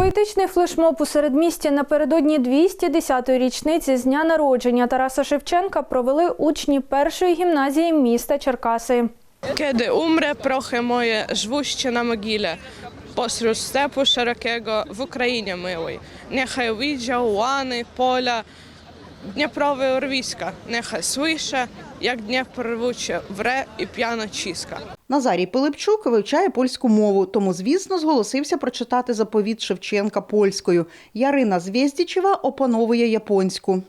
Поетичний флешмоб у середмісті напередодні 210-ї річниці з дня народження Тараса Шевченка провели учні першої гімназії міста Черкаси. Kiedy umrę, prochy moje, żwóście na mogile, pośród stepu szerokiego w Ukrainie miłej. Niechaj widział łany, pola, Dnieprowe urwiska, niechaj jak Dniepr rwucie, wre i piano ciska. Назарій Пилипчук вивчає польську мову, тому, звісно, зголосився прочитати заповіт Шевченка польською. Ярина Звєздічева опановує японську.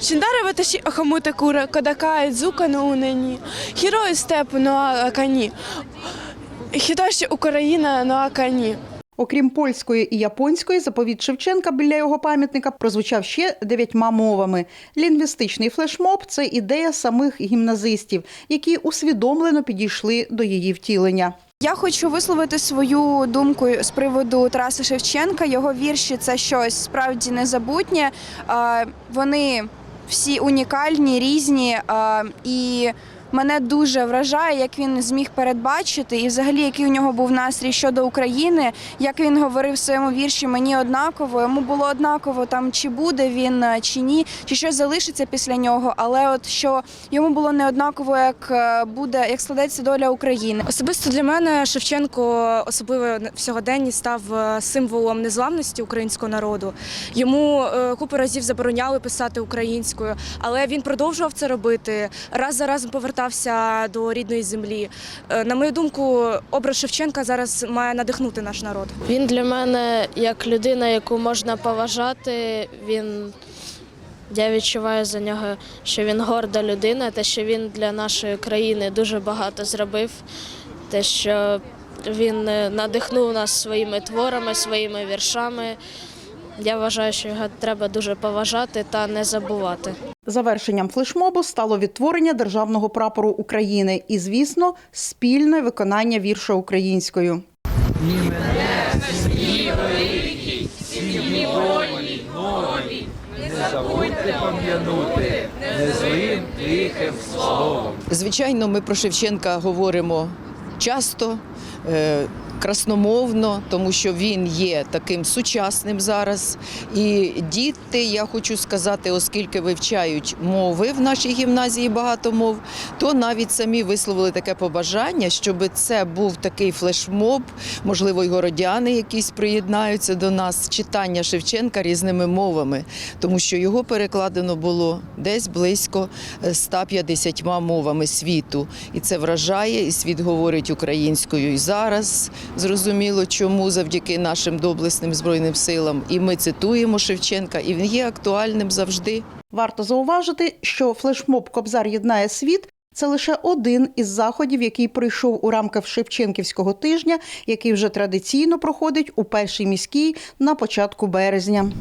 Шиндари ваташі охомута кура, кодака дзука на унені, герої степу на коні, хітоші Україна на коні. Окрім польської і японської, заповіт Шевченка біля його пам'ятника прозвучав ще дев'ятьма мовами. Лінгвістичний флешмоб це ідея самих гімназистів, які усвідомлено підійшли до її втілення. Я хочу висловити свою думку з приводу Тараса Шевченка. Його вірші це щось справді незабутнє. Вони всі унікальні, різні. е, І мене дуже вражає, як він зміг передбачити, і взагалі який у нього був настрій щодо України. Як він говорив в своєму вірші, мені однаково. Йому було однаково там, чи буде він е, чи ні, чи щось залишиться після нього. Але от що йому було не однаково, як е, буде, як складеться доля України. Особисто для мене Шевченко, особливо в сьогоденні, став символом незламності українського народу. Йому купу разів забороняли писати українською, але він продовжував це робити. Раз за разом повертався до рідної землі. Е, На мою думку, образ Шевченка зараз має надихнути наш народ. Він для мене як людина, яку можна поважати. Він я відчуваю за нього, що він горда людина, те, що він для нашої країни дуже багато зробив, те, що він е, надихнув нас своїми творами, своїми віршами. Я вважаю, що його треба дуже поважати та не забувати. Завершенням флешмобу стало відтворення державного прапору України і, звісно, спільне виконання вірша українською. Звичайно, ми про Шевченка говоримо часто, е, красномовно, тому що він є таким сучасним зараз. І діти, я хочу сказати, оскільки вивчають мови в нашій гімназії багато мов, то навіть самі висловили таке побажання, щоб це був такий флешмоб, можливо, й городяни якісь приєднаються до нас, читання Шевченка різними мовами, тому що його перекладено було десь близько е, 150 мовами світу. І це вражає, і світ говорить українською і зараз. Зрозуміло, чому завдяки нашим доблесним збройним силам. І ми цитуємо Шевченка, і він є актуальним завжди. Варто зауважити, що флешмоб Кобзар єднає світ. Це лише один із заходів, який пройшов у рамках Шевченківського тижня, який вже традиційно проходить у першій міській на початку березня.